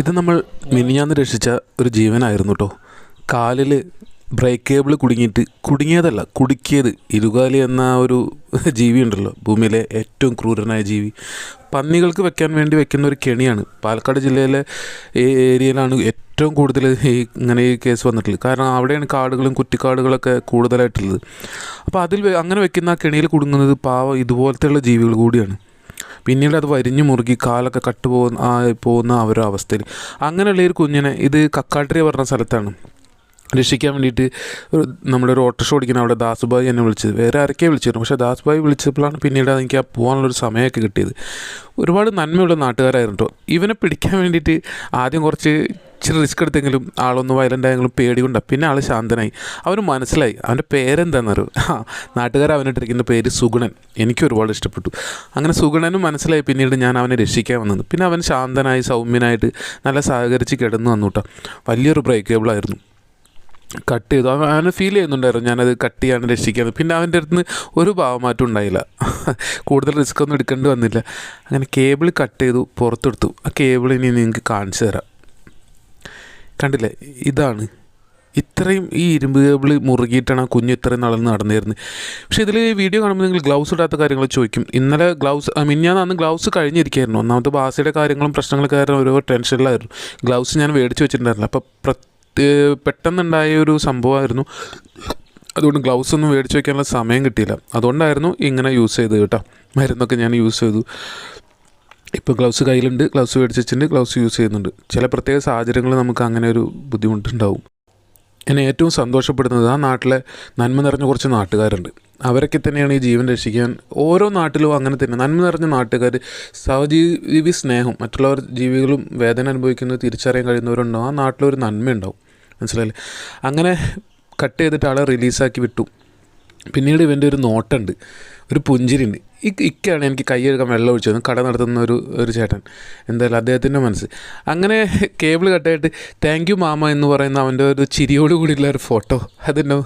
ഇത് നമ്മൾ മിനിഞ്ഞാന്ന് രക്ഷിച്ച ഒരു ജീവനായിരുന്നു കേട്ടോ കാലിൽ ബ്രേക്ക് കേബിൾ കുടുങ്ങിയിട്ട് കുടുങ്ങിയതല്ല കുടുക്കിയത്. ഇരുകാലി എന്ന ഒരു ജീവി ഉണ്ടല്ലോ ഭൂമിയിലെ ഏറ്റവും ക്രൂരനായ ജീവി. പന്നികൾക്ക് വെക്കാൻ വേണ്ടി വെക്കുന്ന ഒരു കെണിയാണ്. പാലക്കാട് ജില്ലയിലെ ഈ ഏരിയയിലാണ് ഏറ്റവും കൂടുതൽ ഈ ഇങ്ങനെ ഈ കേസ് വന്നിട്ടുള്ളത്. കാരണം അവിടെയാണ് കാടുകളും കുറ്റിക്കാടുകളൊക്കെ കൂടുതലായിട്ടുള്ളത്. അപ്പോൾ അതിൽ അങ്ങനെ വെക്കുന്ന ആ കെണിയിൽ കുടുങ്ങുന്നത് പാവം ഇതുപോലത്തെയുള്ള ജീവികൾ കൂടിയാണ്. പിന്നീട് അത് വരിഞ്ഞു മുറുകി കാലൊക്കെ കട്ട് പോകുന്ന പോകുന്ന ആ ഒരു അവസ്ഥയിൽ. അങ്ങനെയുള്ള ഒരു കുഞ്ഞിനെ ഇത് കക്കാട്ടിരി പറഞ്ഞ സ്ഥലത്താണ്. രക്ഷിക്കാൻ വേണ്ടിയിട്ട് നമ്മുടെ ഒരു ഓട്ടോറിക്ഷ ഓടിക്കുന്ന അവിടെ ദാസുബായി എന്നെ വിളിച്ചത്. വേറെ ആരൊക്കെ വിളിച്ചിരുന്നു. പക്ഷേ ദാസുബായി വിളിച്ചപ്പോഴാണ് പിന്നീട് എനിക്ക് ആ പോകാനുള്ളൊരു സമയമൊക്കെ കിട്ടിയത്. ഒരുപാട് നന്മയുള്ള നാട്ടുകാരായിരുന്നു കേട്ടോ ഇവനെ പിടിക്കാൻ വേണ്ടിയിട്ട് ആദ്യം കുറച്ച് ഇച്ചിരി റിസ്ക് എടുത്തെങ്കിലും ആളൊന്ന് വയലന്റ് ആയെങ്കിലും പേടി കൊണ്ടാണ് പിന്നെ ആൾ ശാന്തനായി. അവന് മനസ്സിലായി. അവന്റെ പേരെന്താണെന്നറിയോ ആ നാട്ടുകാർ അവനിട്ടിരിക്കുന്ന പേര് സുഗുണൻ. എനിക്ക് ഒരുപാട് ഇഷ്ടപ്പെട്ടു. അങ്ങനെ സുഗുണനും മനസ്സിലായി പിന്നീട് ഞാൻ അവനെ രക്ഷിക്കാൻ വന്നത്. പിന്നെ അവൻ ശാന്തനായി സൗമ്യനായിട്ട് നല്ല സഹകരിച്ച് കിടന്നു വന്നു കേട്ടോ വലിയൊരു ബ്രേക്കബിളായിരുന്നു കട്ട് ചെയ്തു. അവൻ അവന് ഫീൽ ചെയ്യുന്നുണ്ടായിരുന്നു. ഞാനത് കട്ട് ചെയ്യാൻ രക്ഷിക്കാൻ പിന്നെ അവന്റെ അടുത്ത് ഒരു ഭാവമാറ്റം ഉണ്ടായില്ല. കൂടുതൽ റിസ്ക് ഒന്നും എടുക്കേണ്ടി വന്നില്ല. അങ്ങനെ കേബിൾ കട്ട് ചെയ്തു പുറത്തെടുത്തു. ആ കേബിൾ ഇനി നിങ്ങൾക്ക് കാണിച്ചു തരാം. കണ്ടില്ലേ? ഇതാണ്. ഇത്രയും ഈ ഇരുമ്പ് കേബിൾ മുറുകിയിട്ടാണ് ആ കുഞ്ഞ് ഇത്രയും നടന്ന് നടന്നിരുന്നത്. പക്ഷേ ഇതിൽ വീഡിയോ കാണുമ്പോൾ നിങ്ങൾ ഗ്ലൗസ് ഇടാത്ത കാര്യങ്ങൾ ചോദിക്കും. ഇന്നലെ ഗ്ലൗസ് മിഞ്ഞാന്ന് അന്ന് ഗ്ലൗസ് കഴിഞ്ഞിരിക്കുകയായിരുന്നു ഒന്നാമത്തെ ബാസിയുടെ കാര്യങ്ങളും പ്രശ്നങ്ങളൊക്കെ കാരണം ഓരോ ടെൻഷനിലായിരുന്നു. ഗ്ലൗസ് ഞാൻ മേടിച്ച് വെച്ചിട്ടുണ്ടായിരുന്നില്ല. അപ്പോൾ പെട്ടെന്നുണ്ടായ ഒരു സംഭവമായിരുന്നു. അതുകൊണ്ട് ഗ്ലൗസ് ഒന്നും മേടിച്ച് വയ്ക്കാനുള്ള സമയം കിട്ടിയില്ല. അതുകൊണ്ടായിരുന്നു ഇങ്ങനെ യൂസ് ചെയ്തത് കേട്ടോ. മരുന്നൊക്കെ ഞാൻ യൂസ് ചെയ്തു. ഇപ്പോൾ ഗ്ലൗസ് കയ്യിലുണ്ട് ഗ്ലൗസ് മേടിച്ചിട്ടുണ്ട് ഗ്ലൗസ് യൂസ് ചെയ്യുന്നുണ്ട്. ചില പ്രത്യേക സാഹചര്യങ്ങളിൽ നമുക്ക് അങ്ങനെ ഒരു ബുദ്ധിമുട്ടുണ്ടാവും. എന്നെ ഏറ്റവും സന്തോഷപ്പെടുന്നത് ആ നാട്ടിലെ നന്മ നിറഞ്ഞ കുറച്ച് നാട്ടുകാരുണ്ട്. അവരൊക്കെ തന്നെയാണ് ഈ ജീവൻ രക്ഷിക്കാൻ ഓരോ നാട്ടിലും അങ്ങനെ തന്നെ. നന്മ നിറഞ്ഞ നാട്ടുകാർ സഹജീവി സ്നേഹം മറ്റുള്ളവർ ജീവികളും വേദന അനുഭവിക്കുന്നത് തിരിച്ചറിയാൻ കഴിയുന്നവരുണ്ടാവും. ആ നാട്ടിലൊരു നന്മയുണ്ടാവും. മനസ്സിലായില്ലേ? അങ്ങനെ കട്ട് ചെയ്തിട്ട് ആളെ റിലീസാക്കി വിട്ടു. പിന്നീട് ഇവന്റെ ഒരു നോട്ടുണ്ട്. ഒരു പുഞ്ചിരിയുണ്ട്. ഇക്കാണ് എനിക്ക് കൈയെടുക്കാൻ വെള്ളം ഒഴിച്ചത് കട നടത്തുന്ന ഒരു ഒരു ചേട്ടൻ. എന്തായാലും അദ്ദേഹത്തിന്റെ മനസ്സ്. അങ്ങനെ കേബിൾ കട്ടായിട്ട് താങ്ക് യു മാമ എന്ന് പറയുന്ന അവന്റെ ഒരു ചിരിയോട് കൂടിയുള്ള ഒരു ഫോട്ടോ. അതെന്നെ